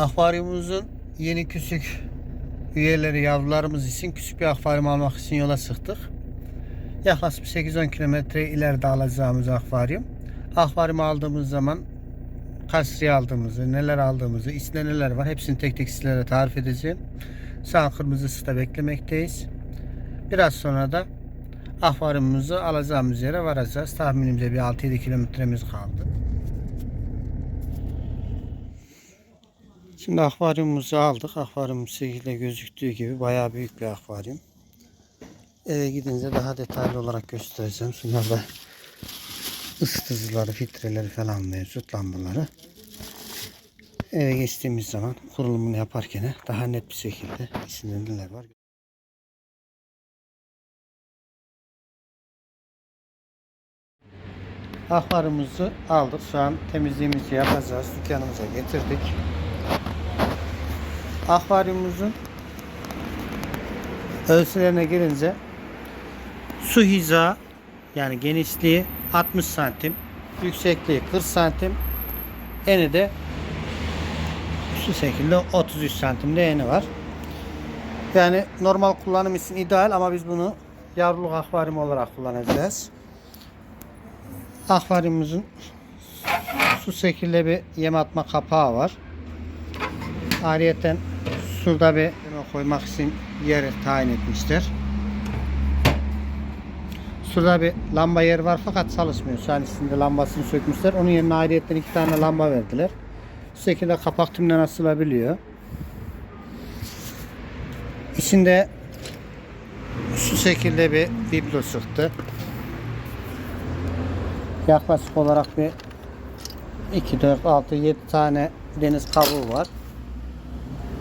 akvaryumumuzun yeni küçük üyeleri yavrularımız için küçük bir akvaryum almak için yola çıktık. Yaklaşık 8-10 kilometre ileride alacağımız akvaryum. Akvaryumu aldığımız zaman liraya aldığımızı, neler aldığımızı, içinde neler var hepsini tek tek sizlere tarif edeceğim. An kırmızı ısıda beklemekteyiz. Biraz sonra da akvaryumumuzu alacağımız yere varacağız. Tahminimce bir 6-7 kilometremiz kaldı. Şimdi akvaryumumuzu aldık. Akvaryum şekilde gözüktüğü gibi bayağı büyük bir akvaryum. Eve gidince daha detaylı olarak göstereceğim. Şunlar da ısıtıcıları, filtreleri falan mevcut lambaları. Eve geçtiğimiz zaman kurulumunu yaparken daha net bir şekilde içinde neler var. Akvaryumumuzu aldık. Şu an temizliğimizi yapacağız. Dükkanımıza getirdik. Akvaryumumuzun ölçülerine gelince su hiza yani genişliği 60 santim, yüksekliği 40 santim, eni de şu şekilde 33 santimde eni var. Yani normal kullanım için ideal ama biz bunu yavruluk akvaryum olarak kullanacağız. Akvaryumumuzun su şekilde bir yem atma kapağı var. Ayrıyeten şurada bir koymak için yer tayin etmişler. Şurada bir lamba yeri var fakat çalışmıyor. Şu an içinde lambasını sökmüşler. Onun yerine ayrıyetten iki tane lamba verdiler. Bu şekilde kapak tümden asılabiliyor. İçinde şu şekilde bir biblo çıktı. Yaklaşık olarak bir 2, 4, 6, 7 tane deniz kabuğu var.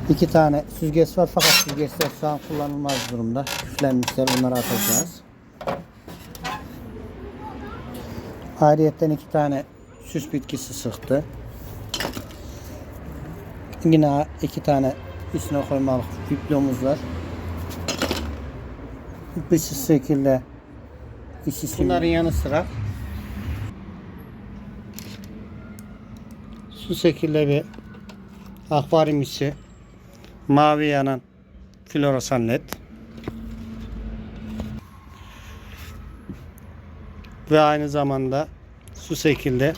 2 tane süzgeç var fakat süzgeçler şu an kullanılmaz durumda. Küflenmişler onları atacağız. Ayrıyetten iki tane süs bitkisi sıktı. Yine iki tane üstüne koymalık biblomuz var. Bu şekilde Bunların yanı sıra şu şekilde bir akvaryum içi mavi yanan floresan led ve aynı zamanda şu şekilde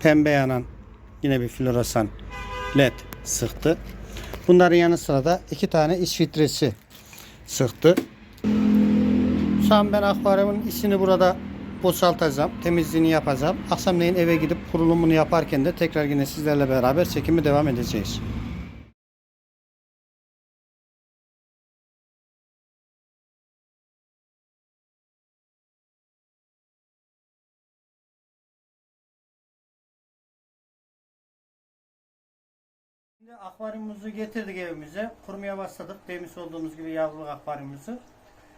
pembe yanan yine bir floresan led sıktı. Bunların yanı sıra da iki tane iç filtresi sıktı. Şu an ben akvaryumun içini burada boşaltacağım. Temizliğini yapacağım. Akşamleyin eve gidip kurulumunu yaparken de tekrar yine sizlerle beraber çekimi devam edeceğiz. Şimdi akvaryumumuzu getirdik evimize. Kurmaya başladık. Demiş olduğumuz gibi yavruluk akvaryumumuzu.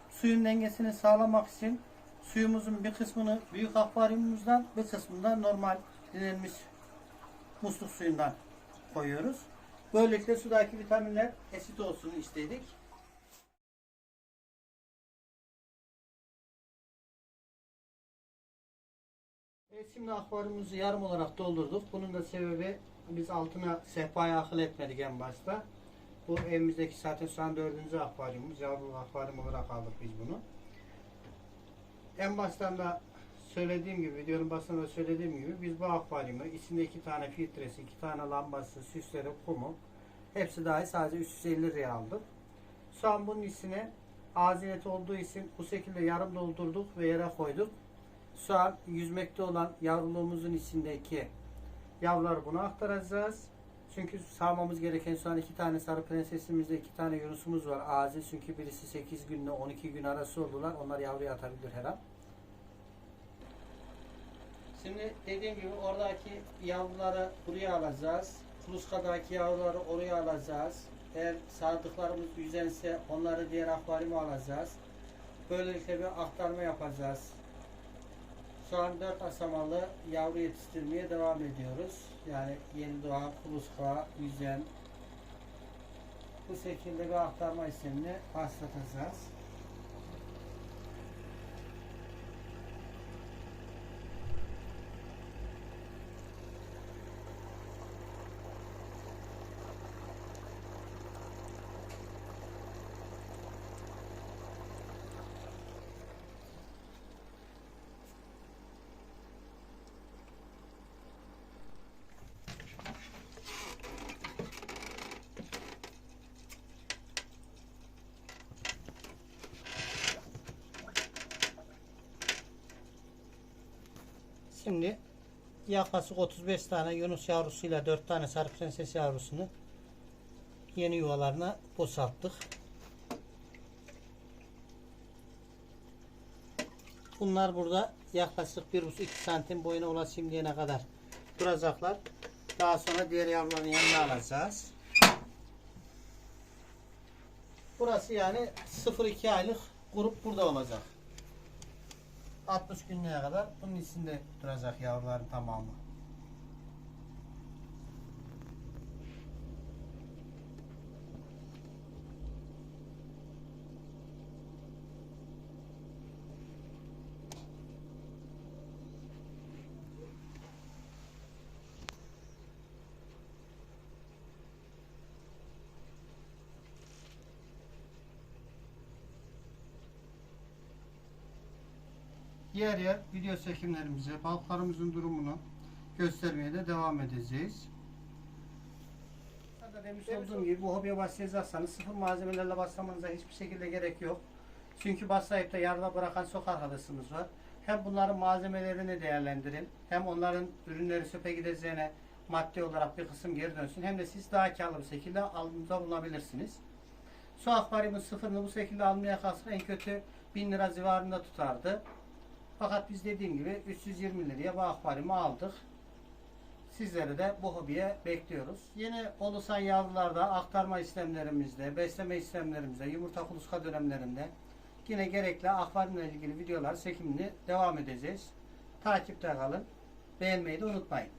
Suyun dengesini sağlamak için suyumuzun bir kısmını büyük akvaryumumuzdan bir kısmını da normal dinlenmiş musluk suyundan koyuyoruz. Böylelikle sudaki vitaminler esit olsun istedik. Şimdi akvaryumumuzu yarım olarak doldurduk. Bunun da sebebi biz altına sehpayı akıl etmedik en başta. Bu evimizdeki zaten şu an dördüncü akvaryumumuz. Yavru akvaryum olarak aldık biz bunu. En baştan da söylediğim gibi, videonun başında da söylediğim gibi biz bu akvaryumu içinde iki tane filtresi, iki tane lambası, süsleri, kumu hepsi dahi sadece 350 liraya aldık. Şu an bunun içine aziyet olduğu için bu şekilde yarım doldurduk ve yere koyduk. Şu an yüzmekte olan yavruluğumuzun içindeki yavruları buna aktaracağız. Çünkü sağmamız gereken şu an iki tane sarı prensesimizde iki tane yunusumuz var. Aziz çünkü birisi 8 günle 12 gün arası oldular. Onlar yavruya atabilir her an. Şimdi dediğim gibi oradaki yavruları buraya alacağız. Kuluskadaki yavruları oraya alacağız. Eğer sadıklarımız yüzense onları diğer akvaryuma alacağız. Böylelikle bir aktarma yapacağız. Şu an 4 aşamalı yavru yetiştirmeye devam ediyoruz. Yani yeni doğan, kuluska, yüzen bu şekilde bir aktarma işlemini başlatacağız. Şimdi yaklaşık 35 tane Yunus yavrusuyla 4 tane sarı prenses yavrusunu yeni yuvalarına boşalttık. Bunlar burada yaklaşık 1,5-2 santim boyuna ulaşayım kadar duracaklar. Daha sonra diğer yavruların yanına alacağız. Burası yani 0-2 aylık grup burada olacak. 60 günlüğe kadar bunun içinde duracak yavruların tamamı. Yer yer video çekimlerimize, balıklarımızın durumunu göstermeye de devam edeceğiz. Burada demiş olduğum gibi bu hobiye başlayacaksanız sıfır malzemelerle başlamanıza hiçbir şekilde gerek yok. Çünkü başlayıp da yarıda bırakan çok arkadaşımız var. Hem bunların malzemelerini değerlendirin, hem onların ürünleri söpe gideceğine maddi olarak bir kısım geri dönsün. Hem de siz daha karlı bir şekilde alımda bulunabilirsiniz. Su akvaryumun sıfırını bu şekilde almaya kalksak en kötü 1000 lira civarında tutardı. Fakat biz dediğim gibi 320 liraya bu akvaryumu aldık. Sizleri de bu hobiye bekliyoruz. Yeni oluşan yavrularda aktarma işlemlerimizde, besleme işlemlerimizde, yumurta kuluçka dönemlerinde yine gerekli akvaryumla ilgili videolar çekimini devam edeceğiz. Takipte kalın. Beğenmeyi de unutmayın.